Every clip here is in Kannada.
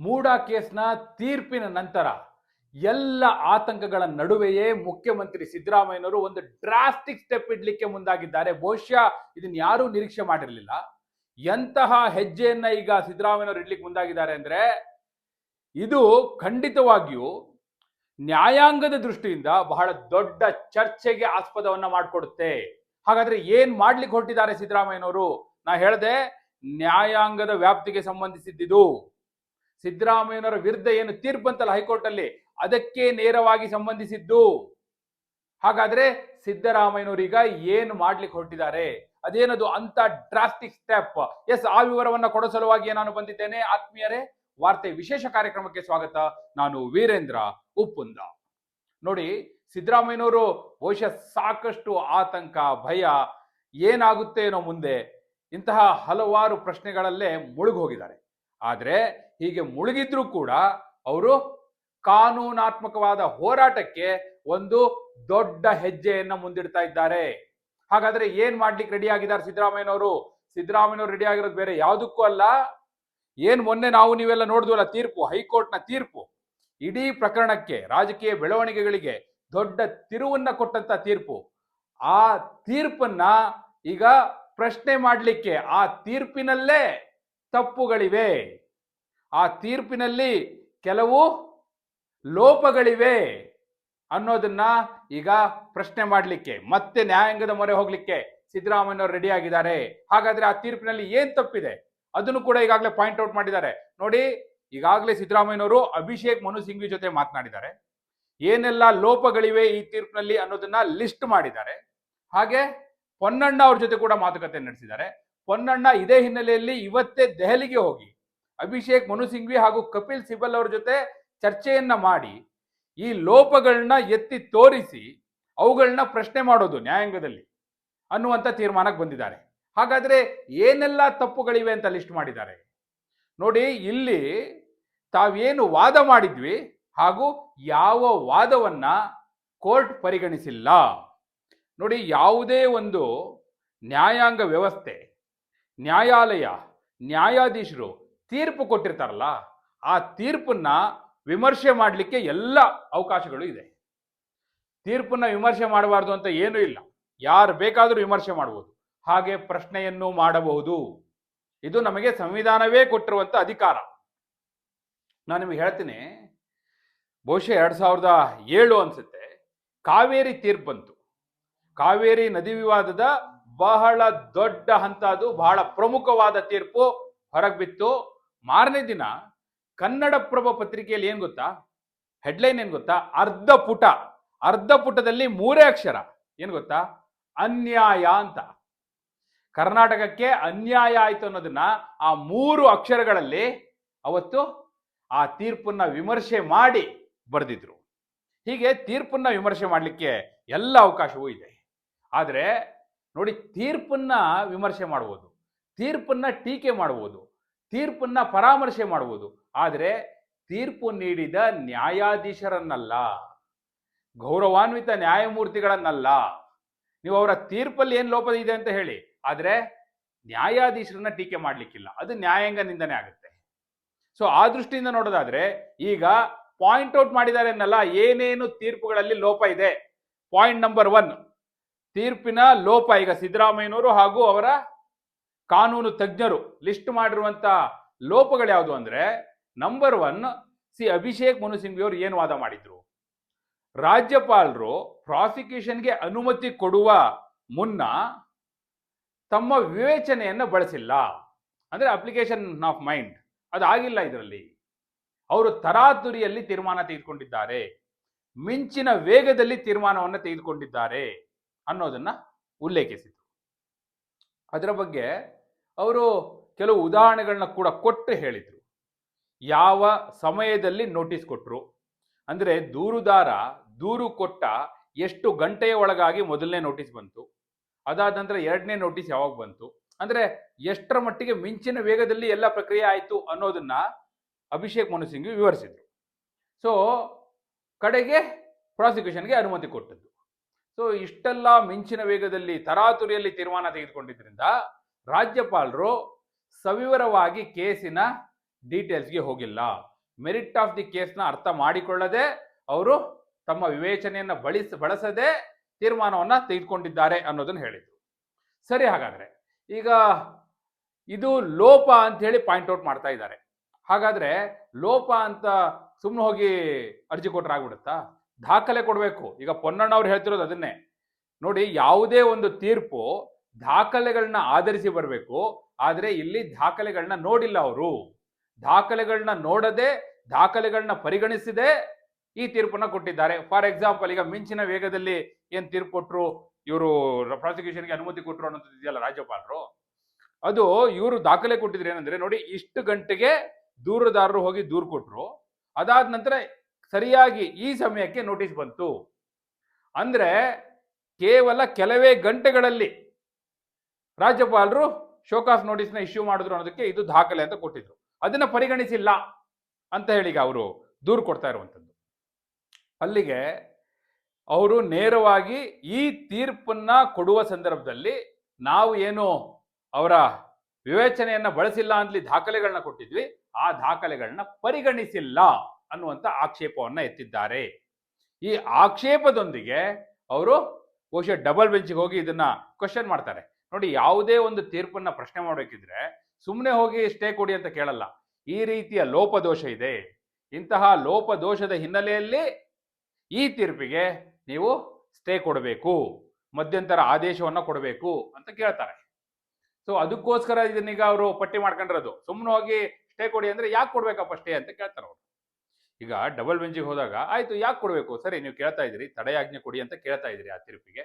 ಮೂಡ ಕೇಸ್ನ ತೀರ್ಪಿನ ನಂತರ ಎಲ್ಲ ಆತಂಕಗಳ ನಡುವೆಯೇ ಮುಖ್ಯಮಂತ್ರಿ ಸಿದ್ದರಾಮಯ್ಯನವರು ಒಂದು ಡ್ರಾಸ್ಟಿಕ್ ಸ್ಟೆಪ್ ಇಡ್ಲಿಕ್ಕೆ ಮುಂದಾಗಿದ್ದಾರೆ. ಬಹುಶಃ ಇದನ್ನ ಯಾರೂ ನಿರೀಕ್ಷೆ ಮಾಡಿರಲಿಲ್ಲ. ಎಂತಹ ಹೆಜ್ಜೆಯನ್ನ ಈಗ ಸಿದ್ದರಾಮಯ್ಯನವರು ಇಡ್ಲಿಕ್ಕೆ ಮುಂದಾಗಿದ್ದಾರೆ ಅಂದ್ರೆ ಇದು ಖಂಡಿತವಾಗಿಯೂ ನ್ಯಾಯಾಂಗದ ದೃಷ್ಟಿಯಿಂದ ಬಹಳ ದೊಡ್ಡ ಚರ್ಚೆಗೆ ಆಸ್ಪದವನ್ನ ಮಾಡಿಕೊಡುತ್ತೆ. ಹಾಗಾದ್ರೆ ಏನ್ ಮಾಡ್ಲಿಕ್ಕೆ ಹೊರಟಿದ್ದಾರೆ ಸಿದ್ದರಾಮಯ್ಯನವರು? ನಾ ಹೇಳ್ದೆ ನ್ಯಾಯಾಂಗದ ವ್ಯಾಪ್ತಿಗೆ ಸಂಬಂಧಿಸಿದ್ದಿದು. ಸಿದ್ದರಾಮಯ್ಯನವರ ವಿರುದ್ಧ ಏನು ತೀರ್ಪು ಬಂತಲ್ಲ ಹೈಕೋರ್ಟ್ ಅಲ್ಲಿ ಅದಕ್ಕೆ ನೇರವಾಗಿ ಸಂಬಂಧಿಸಿದ್ದು. ಹಾಗಾದ್ರೆ ಸಿದ್ದರಾಮಯ್ಯನವರೀಗ ಏನು ಮಾಡ್ಲಿಕ್ಕೆ ಹೊರಟಿದ್ದಾರೆ? ಅದೇನದು ಅಂತ ಡ್ರಾಸ್ಟಿಕ್ ಸ್ಟೆಪ್ ಎಸ್ ಆ ವಿವರವನ್ನ ಕೊಡೋ ಸಲುವಾಗಿ ನಾನು ಬಂದಿದ್ದೇನೆ. ಆತ್ಮೀಯರೇ, ವಾರ್ತೆ ವಿಶೇಷ ಕಾರ್ಯಕ್ರಮಕ್ಕೆ ಸ್ವಾಗತ. ನಾನು ವೀರೇಂದ್ರ ಉಪ್ಪುಂದ. ನೋಡಿ, ಸಿದ್ದರಾಮಯ್ಯನವರು ಬಹುಶಃ ಸಾಕಷ್ಟು ಆತಂಕ, ಭಯ, ಏನಾಗುತ್ತೆ ಏನೋ ಮುಂದೆ ಇಂತಹ ಹಲವಾರು ಪ್ರಶ್ನೆಗಳಲ್ಲೇ ಮುಳುಗ್ ಹೋಗಿದ್ದಾರೆ ಆದರೆ ಹೀಗೆ ಮುಳುಗಿದ್ರೂ ಕೂಡ ಅವರು ಕಾನೂನಾತ್ಮಕವಾದ ಹೋರಾಟಕ್ಕೆ ಒಂದು ದೊಡ್ಡ ಹೆಜ್ಜೆಯನ್ನ ಮುಂದಿಡ್ತಾ ಇದ್ದಾರೆ. ಹಾಗಾದ್ರೆ ಏನ್ ಮಾಡ್ಲಿಕ್ಕೆ ರೆಡಿ ಆಗಿದ್ದಾರೆ ಸಿದ್ದರಾಮಯ್ಯನವರು? ಸಿದ್ದರಾಮಯ್ಯನವರು ರೆಡಿ ಆಗಿರೋದು ಬೇರೆ ಯಾವುದಕ್ಕೂ ಅಲ್ಲ. ಏನ್ ಮೊನ್ನೆ ನಾವು ನೀವೆಲ್ಲ ನೋಡಿದ್ವಲ್ಲ ತೀರ್ಪು, ಹೈಕೋರ್ಟ್ನ ತೀರ್ಪು. ಇಡೀ ಪ್ರಕರಣಕ್ಕೆ, ರಾಜಕೀಯ ಬೆಳವಣಿಗೆಗಳಿಗೆ ದೊಡ್ಡ ತಿರುವನ್ನ ಕೊಟ್ಟಂತ ತೀರ್ಪು. ಆ ತೀರ್ಪನ್ನ ಈಗ ಪ್ರಶ್ನೆ ಮಾಡಲಿಕ್ಕೆ ಆ ತೀರ್ಪಿನಲ್ಲೇ ತಪ್ಪುಗಳಿವೆ. ಆ ತೀರ್ಪಿನಲ್ಲಿ ಕೆಲವು ಲೋಪಗಳಿವೆ ಅನ್ನೋದನ್ನ ಈಗ ಪ್ರಶ್ನೆ ಮಾಡಲಿಕ್ಕೆ, ಮತ್ತೆ ನ್ಯಾಯಾಂಗದ ಮೊರೆ ಹೋಗ್ಲಿಕ್ಕೆ ಸಿದ್ದರಾಮಯ್ಯನವರು ರೆಡಿ ಆಗಿದ್ದಾರೆ. ಹಾಗಾದ್ರೆ ಆ ತೀರ್ಪಿನಲ್ಲಿ ಏನ್ ತಪ್ಪಿದೆ? ಅದನ್ನು ಕೂಡ ಈಗಾಗಲೇ ಪಾಯಿಂಟ್ ಔಟ್ ಮಾಡಿದ್ದಾರೆ. ನೋಡಿ, ಈಗಾಗಲೇ ಸಿದ್ದರಾಮಯ್ಯನವರು ಅಭಿಷೇಕ್ ಮನು ಸಿಂಘ್ವಿ ಜೊತೆ ಮಾತನಾಡಿದ್ದಾರೆ. ಏನೆಲ್ಲ ಲೋಪಗಳಿವೆ ಈ ತೀರ್ಪಿನಲ್ಲಿ ಅನ್ನೋದನ್ನ ಲಿಸ್ಟ್ ಮಾಡಿದ್ದಾರೆ. ಹಾಗೆ ಪೊನ್ನಣ್ಣ ಅವ್ರ ಜೊತೆ ಕೂಡ ಮಾತುಕತೆ ನಡೆಸಿದ್ದಾರೆ. ಪೊನ್ನಣ್ಣ ಇದೇ ಹಿನ್ನೆಲೆಯಲ್ಲಿ ಇವತ್ತೇ ದೆಹಲಿಗೆ ಹೋಗಿ ಅಭಿಷೇಕ್ ಮನು ಸಿಂಘ್ವಿ ಹಾಗೂ ಕಪಿಲ್ ಸಿಬಲ್ ಅವ್ರ ಜೊತೆ ಚರ್ಚೆಯನ್ನ ಮಾಡಿ, ಈ ಲೋಪಗಳನ್ನ ಎತ್ತಿ ತೋರಿಸಿ ಅವುಗಳನ್ನ ಪ್ರಶ್ನೆ ಮಾಡೋದು ನ್ಯಾಯಾಂಗದಲ್ಲಿ ಅನ್ನುವಂಥ ತೀರ್ಮಾನಕ್ಕೆ ಬಂದಿದ್ದಾರೆ. ಹಾಗಾದ್ರೆ ಏನೆಲ್ಲ ತಪ್ಪುಗಳಿವೆ ಅಂತ ಲಿಸ್ಟ್ ಮಾಡಿದ್ದಾರೆ? ನೋಡಿ, ಇಲ್ಲಿ ತಾವೇನು ವಾದ ಮಾಡಿದ್ವಿ ಹಾಗೂ ಯಾವ ವಾದವನ್ನ ಕೋರ್ಟ್ ಪರಿಗಣಿಸಿಲ್ಲ. ನೋಡಿ, ಯಾವುದೇ ಒಂದು ನ್ಯಾಯಾಂಗ ವ್ಯವಸ್ಥೆ, ನ್ಯಾಯಾಲಯ, ನ್ಯಾಯಾಧೀಶರು ತೀರ್ಪು ಕೊಟ್ಟಿರ್ತಾರಲ್ಲ, ಆ ತೀರ್ಪನ್ನ ವಿಮರ್ಶೆ ಮಾಡಲಿಕ್ಕೆ ಎಲ್ಲ ಅವಕಾಶಗಳು ಇದೆ. ತೀರ್ಪನ್ನ ವಿಮರ್ಶೆ ಮಾಡಬಾರ್ದು ಅಂತ ಏನೂ ಇಲ್ಲ. ಯಾರು ಬೇಕಾದರೂ ವಿಮರ್ಶೆ ಮಾಡಬಹುದು ಹಾಗೆ ಪ್ರಶ್ನೆಯನ್ನು ಮಾಡಬಹುದು. ಇದು ನಮಗೆ ಸಂವಿಧಾನವೇ ಕೊಟ್ಟಿರುವಂಥ ಅಧಿಕಾರ. ನಾನು ನಿಮಗೆ ಹೇಳ್ತೀನಿ, ಬಹುಶಃ ಎರಡು ಸಾವಿರದ ಏಳು ಅನಿಸುತ್ತೆ, ಕಾವೇರಿ ತೀರ್ಪು ಬಂತು. ಕಾವೇರಿ ನದಿ ವಿವಾದದ ಬಹಳ ದೊಡ್ಡ ಹಂತ ಅದು ಬಹಳ ಪ್ರಮುಖವಾದ ತೀರ್ಪು ಹೊರಗೆ ಬಿತ್ತು. ಮಾರನೇ ದಿನ ಕನ್ನಡಪ್ರಭ ಪತ್ರಿಕೆಯಲ್ಲಿ ಏನು ಗೊತ್ತಾ? ಹೆಡ್ಲೈನ್ ಏನು ಗೊತ್ತಾ? ಅರ್ಧ ಪುಟ. ಅರ್ಧ ಪುಟದಲ್ಲಿ ಮೂರೇ ಅಕ್ಷರ. ಏನು ಗೊತ್ತಾ? ಅನ್ಯಾಯ ಅಂತ. ಕರ್ನಾಟಕಕ್ಕೆ ಅನ್ಯಾಯ ಆಯಿತು ಅನ್ನೋದನ್ನ ಆ ಮೂರು ಅಕ್ಷರಗಳಲ್ಲಿ ಅವತ್ತು ಆ ತೀರ್ಪನ್ನ ವಿಮರ್ಶೆ ಮಾಡಿ ಬರೆದಿದ್ರು. ಹೀಗೆ ತೀರ್ಪನ್ನ ವಿಮರ್ಶೆ ಮಾಡಲಿಕ್ಕೆ ಎಲ್ಲ ಅವಕಾಶವೂ ಇದೆ. ಆದರೆ ನೋಡಿ, ತೀರ್ಪನ್ನ ವಿಮರ್ಶೆ ಮಾಡ್ಬೋದು. ತೀರ್ಪನ್ನ ಟೀಕೆ ಮಾಡ್ಬೋದು. ತೀರ್ಪನ್ನ ಪರಾಮರ್ಶೆ ಮಾಡುವುದು. ಆದರೆ ತೀರ್ಪು ನೀಡಿದ ನ್ಯಾಯಾಧೀಶರನ್ನಲ್ಲ. ಗೌರವಾನ್ವಿತ ನ್ಯಾಯಮೂರ್ತಿಗಳನ್ನಲ್ಲ. ನೀವು ಅವರ ತೀರ್ಪಲ್ಲಿ ಏನು ಲೋಪ ಇದೆ ಅಂತ ಹೇಳಿ. ಆದರೆ ನ್ಯಾಯಾಧೀಶರನ್ನ ಟೀಕೆ ಮಾಡಲಿಕ್ಕಿಲ್ಲ. ಅದು ನ್ಯಾಯಾಂಗ ನಿಂದನೆ ಆಗುತ್ತೆ. ಸೊ ಆ ದೃಷ್ಟಿಯಿಂದ ನೋಡೋದಾದ್ರೆ ಈಗ ಪಾಯಿಂಟ್ ಔಟ್ ಮಾಡಿದ್ದಾರೆ ಅನ್ನಲ್ಲ, ಏನೇನು ತೀರ್ಪುಗಳಲ್ಲಿ ಲೋಪ ಇದೆ. ಪಾಯಿಂಟ್ ನಂಬರ್ ಒನ್ ತೀರ್ಪಿನ ಲೋಪ ಈಗ ಸಿದ್ದರಾಮಯ್ಯನವರು ಹಾಗೂ ಅವರ ಕಾನೂನು ತಜ್ಞರು ಲಿಸ್ಟ್ ಮಾಡಿರುವಂಥ ಲೋಪಗಳು ಯಾವುದು ಅಂದ್ರೆ number one C Abhishek Manu Singhvi ಅವರು ಏನು ವಾದ ಮಾಡಿದ್ರು? ರಾಜ್ಯಪಾಲರು ಪ್ರಾಸಿಕ್ಯೂಷನ್ಗೆ ಅನುಮತಿ ಕೊಡುವ ಮುನ್ನ ತಮ್ಮ ವಿವೇಚನೆಯನ್ನು ಬಳಸಿಲ್ಲ. ಅಂದ್ರೆ ಅಪ್ಲಿಕೇಶನ್ ಆಫ್ ಮೈಂಡ್ ಅದಾಗಿಲ್ಲ ಇದರಲ್ಲಿ. ಅವರು ತರಾತುರಿಯಲ್ಲಿ ತೀರ್ಮಾನ ತೆಗೆದುಕೊಂಡಿದ್ದಾರೆ. ಮಿಂಚಿನ ವೇಗದಲ್ಲಿ ತೀರ್ಮಾನವನ್ನು ತೆಗೆದುಕೊಂಡಿದ್ದಾರೆ ಅನ್ನೋದನ್ನ ಉಲ್ಲೇಖಿಸಿದರು. ಅದರ ಬಗ್ಗೆ ಅವರು ಕೆಲವು ಉದಾಹರಣೆಗಳನ್ನ ಕೂಡ ಕೊಟ್ಟು ಹೇಳಿದರು. ಯಾವ ಸಮಯದಲ್ಲಿ ನೋಟಿಸ್ ಕೊಟ್ಟರು ಅಂದರೆ ದೂರುದಾರ ದೂರು ಕೊಟ್ಟ ಎಷ್ಟು ಗಂಟೆಯ ಒಳಗಾಗಿ ಮೊದಲನೇ ನೋಟಿಸ್ ಬಂತು? ಅದಾದ ನಂತರ ಎರಡನೇ ನೋಟಿಸ್ ಯಾವಾಗ ಬಂತು? ಅಂದರೆ ಎಷ್ಟರ ಮಟ್ಟಿಗೆ ಮಿಂಚಿನ ವೇಗದಲ್ಲಿ ಎಲ್ಲ ಪ್ರಕ್ರಿಯೆ ಆಯಿತು ಅನ್ನೋದನ್ನ ಅಭಿಷೇಕ್ ಮನು ಸಿಂಗ್ ವಿವರಿಸಿದ್ರು. ಸೊ ಕಡೆಗೆ ಪ್ರಾಸಿಕ್ಯೂಷನ್ಗೆ ಅನುಮತಿ ಕೊಟ್ಟದ್ದು. ಸೊ ಇಷ್ಟೆಲ್ಲ ಮಿಂಚಿನ ವೇಗದಲ್ಲಿ ತರಾತುರಿಯಲ್ಲಿ ತೀರ್ಮಾನ ತೆಗೆದುಕೊಂಡಿದ್ರಿಂದ ರಾಜ್ಯಪಾಲರು ಸವಿವರವಾಗಿ ಕೇಸಿನ ಡೀಟೇಲ್ಸ್ಗೆ ಹೋಗಿಲ್ಲ. ಮೆರಿಟ್ ಆಫ್ ದಿ ಕೇಸ್ನ ಅರ್ಥ ಮಾಡಿಕೊಳ್ಳದೆ ಅವರು ತಮ್ಮ ವಿವೇಚನೆಯನ್ನು ಬಳಸ, ಬಳಸದೆ ತೀರ್ಮಾನವನ್ನು ತೆಗೆದುಕೊಂಡಿದ್ದಾರೆ ಅನ್ನೋದನ್ನ ಹೇಳಿದರು. ಸರಿ ಹಾಗಾದ್ರೆ, ಈಗ ಇದು ಲೋಪ ಅಂತ ಹೇಳಿ ಪಾಯಿಂಟ್ ಔಟ್ ಮಾಡ್ತಾ ಇದ್ದಾರೆ. ಹಾಗಾದ್ರೆ ಲೋಪ ಅಂತ ಸುಮ್ಮನೆ ಹೋಗಿ ಅರ್ಜಿ ಕೊಟ್ರೆ ಆಗ್ಬಿಡುತ್ತಾ? ದಾಖಲೆ ಕೊಡಬೇಕು. ಈಗ ಪೊನ್ನಣ್ಣ ಅವ್ರು ಹೇಳ್ತಿರೋದು ಅದನ್ನೇ. ನೋಡಿ, ಯಾವುದೇ ಒಂದು ತೀರ್ಪು ದಾಖಲೆಗಳನ್ನ ಆಧರಿಸಿ ಬರಬೇಕು, ಆದರೆ ಇಲ್ಲಿ ದಾಖಲೆಗಳನ್ನ ನೋಡಿಲ್ಲ ಅವರು. ದಾಖಲೆಗಳನ್ನ ನೋಡದೆ ದಾಖಲೆಗಳನ್ನ ಪರಿಗಣಿಸಿದೆ ಈ ತೀರ್ಪನ್ನ ಕೊಟ್ಟಿದ್ದಾರೆ. ಫಾರ್ ಎಕ್ಸಾಂಪಲ್, ಈಗ ಮಿಂಚಿನ ವೇಗದಲ್ಲಿ ಏನ್ ತೀರ್ಪು ಕೊಟ್ಟರು ಇವರು ಪ್ರಾಸಿಕ್ಯೂಷನ್ಗೆ ಅನುಮತಿ ಕೊಟ್ಟರು ಅನ್ನೋದು ಇದೆಯಲ್ಲ ರಾಜ್ಯಪಾಲರು? ಅದು ಇವರು ದಾಖಲೆ ಕೊಟ್ಟಿದ್ರು ಏನಂದ್ರೆ, ನೋಡಿ ಇಷ್ಟು ಗಂಟೆಗೆ ದೂರದಾರರು ಹೋಗಿ ದೂರು ಕೊಟ್ಟರು ಅದಾದ ನಂತರ ಸರಿಯಾಗಿ ಈ ಸಮಯಕ್ಕೆ ನೋಟಿಸ್ ಬಂತು. ಅಂದ್ರೆ ಕೇವಲ ಕೆಲವೇ ಗಂಟೆಗಳಲ್ಲಿ ರಾಜ್ಯಪಾಲರು ಶೋಕಾಸ್ ನೋಟಿಸ್ನ ಇಶ್ಯೂ ಮಾಡಿದ್ರು ಅನ್ನೋದಕ್ಕೆ ಇದು ದಾಖಲೆ ಅಂತ ಕೊಟ್ಟಿದ್ರು. ಅದನ್ನ ಪರಿಗಣಿಸಿಲ್ಲ ಅಂತ ಹೇಳಿ ಅವರು ದೂರು ಕೊಡ್ತಾ ಇರುವಂಥದ್ದು. ಅಲ್ಲಿಗೆ ಅವರು ನೇರವಾಗಿ ಈ ತೀರ್ಪನ್ನ ಕೊಡುವ ಸಂದರ್ಭದಲ್ಲಿ ನಾವು ಏನು ಅವರ ವಿವೇಚನೆಯನ್ನ ಬಳಸಿಲ್ಲ ಅಂತಲಿ ದಾಖಲೆಗಳನ್ನ ಕೊಟ್ಟಿದ್ವಿ, ಆ ದಾಖಲೆಗಳನ್ನ ಪರಿಗಣಿಸಿಲ್ಲ ಅನ್ನುವಂಥ ಆಕ್ಷೇಪವನ್ನ ಎತ್ತಿದ್ದಾರೆ. ಈ ಆಕ್ಷೇಪದೊಂದಿಗೆ ಅವರು ಬಹುಶಃ ಡಬಲ್ ಬೆಂಚಿಗೆ ಹೋಗಿ ಇದನ್ನ ಕ್ವಶನ್ ಮಾಡ್ತಾರೆ. ನೋಡಿ, ಯಾವುದೇ ಒಂದು ತೀರ್ಪನ್ನ ಪ್ರಶ್ನೆ ಮಾಡಬೇಕಿದ್ರೆ ಸುಮ್ಮನೆ ಹೋಗಿ ಸ್ಟೇ ಕೊಡಿ ಅಂತ ಕೇಳಲ್ಲ. ಈ ರೀತಿಯ ಲೋಪದೋಷ ಇದೆ. ಇಂತಹ ಲೋಪದೋಷದ ಹಿನ್ನೆಲೆಯಲ್ಲಿ ಈ ತೀರ್ಪಿಗೆ ನೀವು ಸ್ಟೇ ಕೊಡಬೇಕು, ಮಧ್ಯಂತರ ಆದೇಶವನ್ನ ಕೊಡಬೇಕು ಅಂತ ಕೇಳ್ತಾರೆ. ಸೊ ಅದಕ್ಕೋಸ್ಕರ ಇದನ್ನೀಗ ಅವರು ಪಟ್ಟಿ ಮಾಡ್ಕೊಂಡಿರೋದು. ಸುಮ್ಮನೆ ಹೋಗಿ ಸ್ಟೇ ಕೊಡಿ ಅಂದ್ರೆ ಯಾಕೆ ಕೊಡ್ಬೇಕಪ್ಪ ಸ್ಟೇ ಅಂತ ಕೇಳ್ತಾರೆ ಅವರು. ಈಗ ಡಬಲ್ ಬೆಂಚಿಗೆ ಹೋದಾಗ, ಆಯ್ತು, ಯಾಕೆ ಕೊಡಬೇಕು? ಸರಿ, ನೀವು ಕೇಳ್ತಾ ಇದ್ದೀರಿ, ತಡೆಯಾಜ್ಞೆ ಕೊಡಿ ಅಂತ ಕೇಳ್ತಾ ಇದ್ದೀರಿ ಆ ತೀರ್ಪಿಗೆ.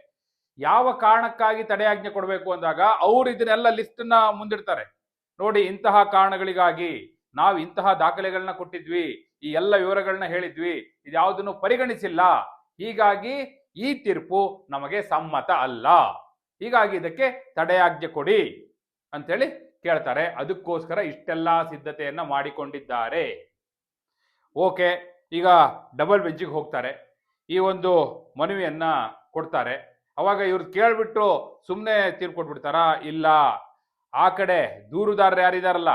ಯಾವ ಕಾರಣಕ್ಕಾಗಿ ತಡೆಯಾಜ್ಞೆ ಕೊಡಬೇಕು ಅಂದಾಗ ಅವ್ರು ಇದನ್ನೆಲ್ಲ ಲಿಸ್ಟ್ನ ಮುಂದಿಡ್ತಾರೆ. ನೋಡಿ, ಇಂತಹ ಕಾರಣಗಳಿಗಾಗಿ ನಾವು ಇಂತಹ ದಾಖಲೆಗಳನ್ನ ಕೊಟ್ಟಿದ್ವಿ, ಈ ಎಲ್ಲ ವಿವರಗಳನ್ನ ಹೇಳಿದ್ವಿ, ಇದ್ಯಾವುದನ್ನು ಪರಿಗಣಿಸಿಲ್ಲ. ಹೀಗಾಗಿ ಈ ತೀರ್ಪು ನಮಗೆ ಸಮ್ಮತ ಅಲ್ಲ. ಹೀಗಾಗಿ ಇದಕ್ಕೆ ತಡೆಯಾಜ್ಞೆ ಕೊಡಿ ಅಂತೇಳಿ ಕೇಳ್ತಾರೆ. ಅದಕ್ಕೋಸ್ಕರ ಇಷ್ಟೆಲ್ಲ ಸಿದ್ಧತೆಯನ್ನ ಮಾಡಿಕೊಂಡಿದ್ದಾರೆ. ಓಕೆ, ಈಗ ಡಬಲ್ ಬೆಂಚಿಗೆ ಹೋಗ್ತಾರೆ. ಈ ಒಂದು ಮನವಿಯನ್ನ ಕೊಡ್ತಾರೆ. ಅವಾಗ ಇವ್ರು ಕೇಳ್ಬಿಟ್ಟು ಸುಮ್ಮನೆ ತೀರ್ಕೊಟ್ಬಿಡ್ತಾರಾ ಇಲ್ಲ. ಆ ಕಡೆ ದೂರುದಾರರು ಯಾರಿದಾರಲ್ಲ,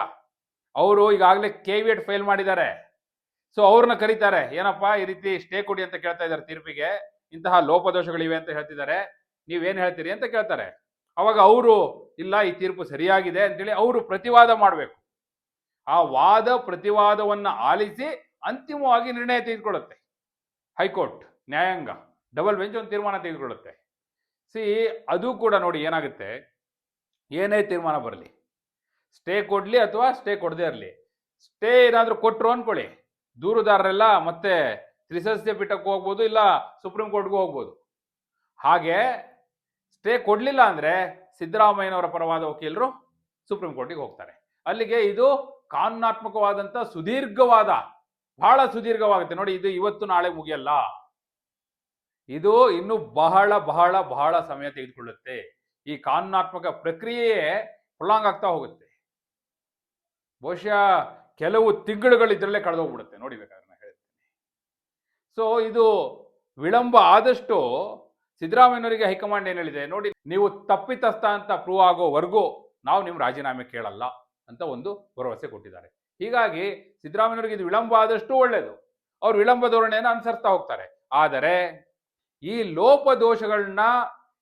ಅವರು ಈಗಾಗಲೇ ಕೇವಿಯಟ್ ಫೈಲ್ ಮಾಡಿದ್ದಾರೆ. ಸೊ ಅವ್ರನ್ನ ಕರೀತಾರೆ, ಏನಪ್ಪಾ ಈ ರೀತಿ ಸ್ಟೇ ಕೊಡಿ ಅಂತ ಕೇಳ್ತಾ ಇದ್ದಾರೆ ತೀರ್ಪಿಗೆ, ಇಂತಹ ಲೋಪದೋಷಗಳಿವೆ ಅಂತ ಹೇಳ್ತಿದ್ದಾರೆ, ನೀವೇನ್ ಹೇಳ್ತೀರಿ ಅಂತ ಕೇಳ್ತಾರೆ. ಅವಾಗ ಅವರು, ಇಲ್ಲ, ಈ ತೀರ್ಪು ಸರಿಯಾಗಿದೆ ಅಂತೇಳಿ ಅವರು ಪ್ರತಿವಾದ ಮಾಡಬೇಕು. ಆ ವಾದ ಪ್ರತಿವಾದವನ್ನು ಆಲಿಸಿ ಅಂತಿಮವಾಗಿ ನಿರ್ಣಯ ತೆಗೆದುಕೊಳ್ಳುತ್ತೆ. ಹೈಕೋರ್ಟ್, ನ್ಯಾಯಾಂಗ, ಡಬಲ್ ಬೆಂಚ್ ಒಂದು ತೀರ್ಮಾನ ತೆಗೆದುಕೊಳ್ಳುತ್ತೆ. ಸಿ ಅದು ಕೂಡ ನೋಡಿ ಏನಾಗುತ್ತೆ? ಏನೇ ತೀರ್ಮಾನ ಬರಲಿ. ಸ್ಟೇ ಕೊಡಲಿ ಅಥವಾ ಸ್ಟೇ ಕೊಡದೇ ಇರಲಿ. ಸ್ಟೇ ಏನಾದರೂ ಕೊಟ್ಟರು ಅಂದ್ಕೊಳ್ಳಿ ದೂರುದಾರರೆಲ್ಲ ಮತ್ತೆ ತ್ರಿಸದಸ್ಯ ಪೀಠಕ್ಕೆ ಹೋಗ್ಬೋದು, ಇಲ್ಲ ಸುಪ್ರೀಂ ಕೋರ್ಟ್ಗೂ ಹೋಗ್ಬೋದು. ಹಾಗೆ ಸ್ಟೇ ಕೊಡಲಿಲ್ಲ ಅಂದರೆ ಸಿದ್ದರಾಮಯ್ಯನವರ ಪರವಾದ ವಕೀಲರು ಸುಪ್ರೀಂ ಕೋರ್ಟಿಗೆ ಹೋಗ್ತಾರೆ. ಅಲ್ಲಿಗೆ ಇದು ಕಾನೂನಾತ್ಮಕವಾದಂಥ ಸುದೀರ್ಘವಾದ, ಬಹಳ ಸುದೀರ್ಘವಾಗುತ್ತೆ. ನೋಡಿ, ಇದು ಇವತ್ತು ನಾಳೆ ಮುಗಿಯಲ್ಲ. ಇದು ಇನ್ನು ಬಹಳ ಬಹಳ ಬಹಳ ಸಮಯ ತೆಗೆದುಕೊಳ್ಳುತ್ತೆ. ಈ ಕಾನೂನಾತ್ಮಕ ಪ್ರಕ್ರಿಯೆಯೇ ಪ್ರೊಲಾಂಗ್ ಆಗ್ತಾ ಹೋಗುತ್ತೆ. ಬಹುಶಃ ಕೆಲವು ತಿಂಗಳುಗಳು ಇದರಲ್ಲೇ ಕಳೆದೋಗ್ಬಿಡುತ್ತೆ. ನೋಡಿ ಬೇಕಾದ್ರೆ ನಾನು ಹೇಳ್ತೀನಿ. ಸೊ ಇದು ವಿಳಂಬ ಆದಷ್ಟು ಸಿದ್ದರಾಮಯ್ಯನವರಿಗೆ ಹೈಕಮಾಂಡ್ ಏನು ಹೇಳಿದೆ? ನೋಡಿ, ನೀವು ತಪ್ಪಿತಸ್ಥ ಅಂತ ಪ್ರೂವ್ ಆಗೋವರೆಗೂ ನಾವು ನಿಮ್ಮ ರಾಜೀನಾಮೆ ಕೇಳಲ್ಲ ಅಂತ ಒಂದು ಭರವಸೆ ಕೊಟ್ಟಿದ್ದಾರೆ. ಹೀಗಾಗಿ ಸಿದ್ದರಾಮಯ್ಯನವರಿಗೆ ಇದು ವಿಳಂಬ ಆದಷ್ಟು ಒಳ್ಳೆಯದು ಅವ್ರು ವಿಳಂಬ ಧೋರಣೆಯನ್ನು ಅನುಸರಿಸ್ತಾ ಹೋಗ್ತಾರೆ. ಆದರೆ ಈ ಲೋಪದೋಷಗಳನ್ನ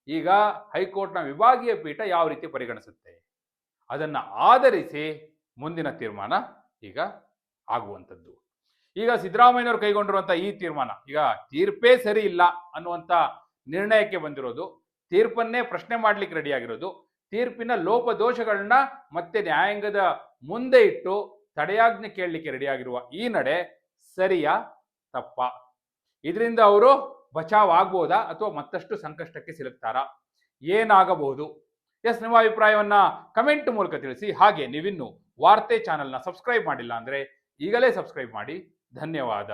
ಈಗ ಹೈಕೋರ್ಟ್ನ ವಿಭಾಗೀಯ ಪೀಠ ಯಾವ ರೀತಿ ಪರಿಗಣಿಸುತ್ತೆ? ಅದನ್ನ ಆಧರಿಸಿ ಮುಂದಿನ ತೀರ್ಮಾನ ಈಗ ಆಗುವಂಥದ್ದು. ಈಗ ಸಿದ್ದರಾಮಯ್ಯನವರು ಕೈಗೊಂಡಿರುವಂಥ ಈ ತೀರ್ಮಾನ, ಈಗ ತೀರ್ಪೇ ಸರಿ ಇಲ್ಲ ಅನ್ನುವಂತ ನಿರ್ಣಯಕ್ಕೆ ಬಂದಿರೋದು, ತೀರ್ಪನ್ನೇ ಪ್ರಶ್ನೆ ಮಾಡ್ಲಿಕ್ಕೆ ರೆಡಿಯಾಗಿರೋದು ತೀರ್ಪಿನ ಲೋಪದೋಷಗಳನ್ನ ಮತ್ತೆ ನ್ಯಾಯಾಂಗದ ಮುಂದೆ ಇಟ್ಟು ತಡೆಯಾಜ್ಞೆ ಕೇಳಲಿಕ್ಕೆ ರೆಡಿಯಾಗಿರುವ ಈ ನಡೆ ಸರಿಯ, ತಪ್ಪ? ಇದರಿಂದ ಅವರು ಬಚಾವ್ ಆಗ್ಬೋದಾ ಅಥವಾ ಮತ್ತಷ್ಟು ಸಂಕಷ್ಟಕ್ಕೆ ಸಿಲುಕ್ತಾರಾ? ಏನಾಗಬಹುದು? ಎಸ್, ನಿಮ್ಮ ಅಭಿಪ್ರಾಯವನ್ನ ಕಮೆಂಟ್ ಮೂಲಕ ತಿಳಿಸಿ. ಹಾಗೆ ನೀವಿನ್ನು ವಾರ್ತೆ ಚಾನೆಲ್ನ ಸಬ್ಸ್ಕ್ರೈಬ್ ಮಾಡಿಲ್ಲ ಅಂದ್ರೆ ಈಗಲೇ ಸಬ್ಸ್ಕ್ರೈಬ್ ಮಾಡಿ. ಧನ್ಯವಾದ.